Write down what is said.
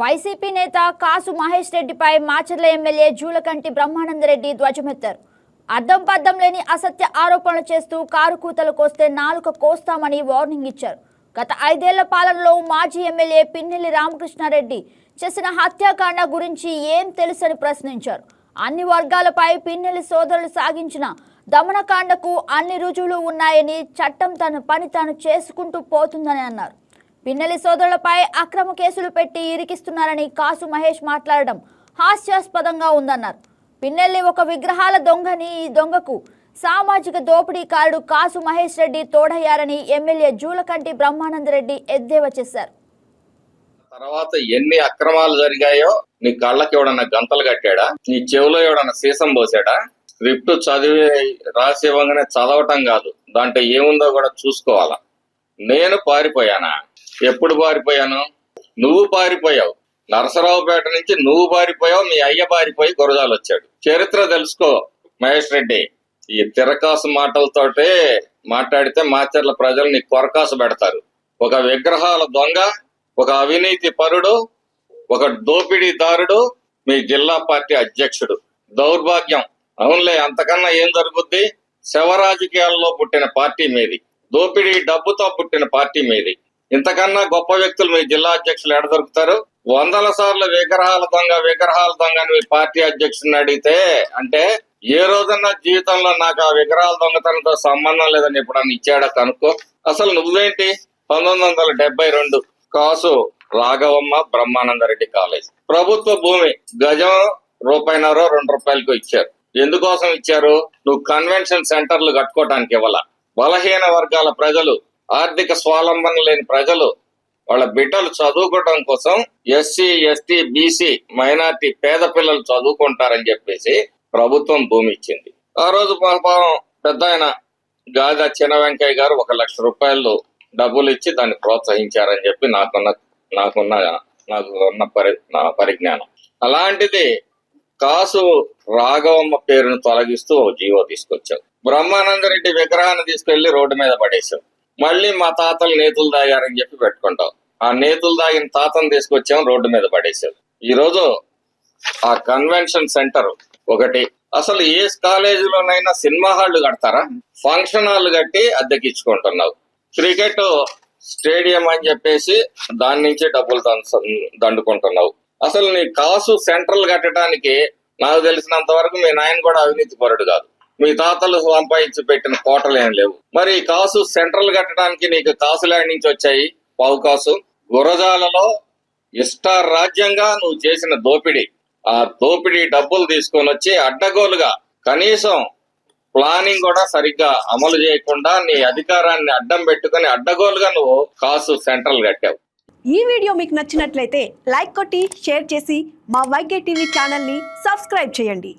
YCP నేత కాసు మహేష్ రెడ్డిపై Macherla MLA Julakanti Brahmananda Reddy ధ్వజమెత్తారు. అర్థం పద్దం లేని అసత్య ఆరోపణలు చేస్తూ కారు కూతలు కోస్తే నాలుక కోస్తామని వార్నింగ్ ఇచ్చారు. గత ఐదేళ్ళ పాలనలో మాజీ ఎమ్మెల్యే పిన్నెల్లి రామకృష్ణారెడ్డి చేసిన హత్యాకాండ గురించి ఏం తెలుసని ప్రశ్నించారు. అన్ని వర్గాలపై పిన్నెల్లి సోదరులు సాగించిన దమనకాండకు అన్ని రుజువులు ఉన్నాయని చట్టం తన పని తాను చేసుకుంటూ పోతుందని అన్నారు. పిన్నెలి సోదరులపై అక్రమ కేసులు పెట్టి ఇరికిస్తున్నారని కాసు మహేష్ మాట్లాడడం హాస్యాస్పదంగా ఉందన్నారు. పిన్నెల్లి ఒక విగ్రహాల దొంగని ఈ దొంగకు సామాజిక దోపిడీకారుడు కాసు మహేష్ రెడ్డి తోడయ్యారని ఎమ్మెల్యే జూలకంటి బ్రహ్మానందరెడ్డి ఎద్దేవా చేశారు. తర్వాత ఎన్ని అక్రమాలు జరిగాయో నీ కళ్ళకి ఎవడన్నా గంతలు కట్టాడా? నీ చెవిలో ఎవడన్నా సీసం పోసాడా? స్క్రిప్ట్ చదివి రాసి ఇవ్వగానే చదవటం కాదు. దాంట్లో ఏముందో కూడా చూసుకోవాలా. నేను పారిపోయానా? ఎప్పుడు పారిపోయాను? నువ్వు పారిపోయావు. నరసరావుపేట నుంచి నువ్వు పారిపోయావు మీ అయ్య పారిపోయి గురజాలు వచ్చాడు చరిత్ర తెలుసుకో మహేష్ రెడ్డి. ఈ తిరకాసు మాటలతోటే మాట్లాడితే మాచర్ల ప్రజలు నీ కొరకాసు పెడతారు. ఒక విగ్రహాల దొంగ ఒక అవినీతి పరుడు ఒక దోపిడీదారుడు మీ జిల్లా పార్టీ అధ్యక్షుడు. దౌర్భాగ్యం. అవునులే అంతకన్నా ఏం జరుగుద్ది? శవ రాజకీయాల్లో పుట్టిన పార్టీ మీది. దోపిడీ డబ్బుతో పుట్టిన పార్టీ మీది. ఇంతకన్నా గొప్ప వ్యక్తులు మీ జిల్లా అధ్యక్షులు ఎడ దొరుకుతారు? వందల సార్లు విగ్రహాల దొంగ విగ్రహాల దొంగ అని మీ పార్టీ అధ్యక్షుడిని అడిగితే అంటే ఏ రోజన్నా జీవితంలో నాకు ఆ విగ్రహాల దొంగతనంతో సంబంధం లేదని ఎప్పుడన్నా ఇచ్చాడా కనుక్కో అసలు నువ్వేంటి? పంతొమ్మిది వందల డెబ్బై రెండు కాసు రాఘవమ్మ బ్రహ్మానందరెడ్డి కాలేజ్. ప్రభుత్వ భూమి గజం రూపాయినరో రెండు రూపాయలకు ఇచ్చారు. ఎందుకోసం ఇచ్చారు? నువ్వు కన్వెన్షన్ సెంటర్లు కట్టుకోవటానికి ఇవ్వాల. బలహీన వర్గాల ప్రజలు ఆర్థిక స్వావలంబన లేని ప్రజలు వాళ్ళ బిడ్డలు చదువుకోవడం కోసం ఎస్సీ ఎస్టీ బీసీ మైనార్టీ పేద పిల్లలు చదువుకుంటారని చెప్పేసి ప్రభుత్వం భూమి ఇచ్చింది. ఆ రోజు పాపం పెద్ద ఆయన గాదా చిన్న వెంకయ్య గారు ఒక లక్ష రూపాయలు డబ్బులు ఇచ్చి దాన్ని ప్రోత్సహించారని చెప్పి నాకున్న నాకున్న నాకు ఉన్న పరి నా పరిజ్ఞానం. అలాంటిది కాసు రాఘవమ్మ పేరును తొలగిస్తూ ఓ జీవో తీసుకొచ్చావు బ్రహ్మానందరెడ్డి విగ్రహాన్ని తీసుకెళ్ళి రోడ్డు మీద పడేశావు మళ్ళీ మా తాతలు నేతులు దాగారని చెప్పి పెట్టుకుంటాం. ఆ నేతులు దాగిన తాతను తీసుకొచ్చాం రోడ్డు మీద పడేసారు ఈ రోజు ఆ కన్వెన్షన్ సెంటర్ ఒకటి. అసలు ఏ కాలేజీలోనైనా సినిమా హాళ్ళు కడతారా? ఫంక్షన్ హాల్ కట్టి అద్దెకిచ్చుకుంటున్నావు. క్రికెట్ స్టేడియం అని చెప్పేసి దాని నుంచి డబ్బులు దండుకుంటున్నావు. అసలు నీ కాసు సెంట్రల్ కట్టడానికి నాకు తెలిసినంత వరకు మీ నాయన కూడా అవినీతి పరుడు కాదు. మీ తాతలు సంపాదించి పెట్టిన కోటలు ఏం లేవు. మరి కాసు సెంట్రల్ కట్టడానికి నీకు కాసు ల్యాండ్ నుంచి వచ్చాయి? పావు కాసు. గురజాలలో ఇష్టారాజ్యంగా నువ్వు చేసిన దోపిడీ. ఆ దోపిడీ డబ్బులు తీసుకొని వచ్చి అడ్డగోలుగా కనీసం ప్లానింగ్ కూడా సరిగ్గా అమలు చేయకుండా నీ అధికారాన్ని అడ్డం పెట్టుకుని అడ్డగోలుగా నువ్వు కాసు సెంట్రల్ కట్టావు. ఈ వీడియో మీకు నచ్చినట్లయితే లైక్ కొట్టి షేర్ చేసి మా వైకే టీవీ ఛానల్ని సబ్స్క్రైబ్ చేయండి.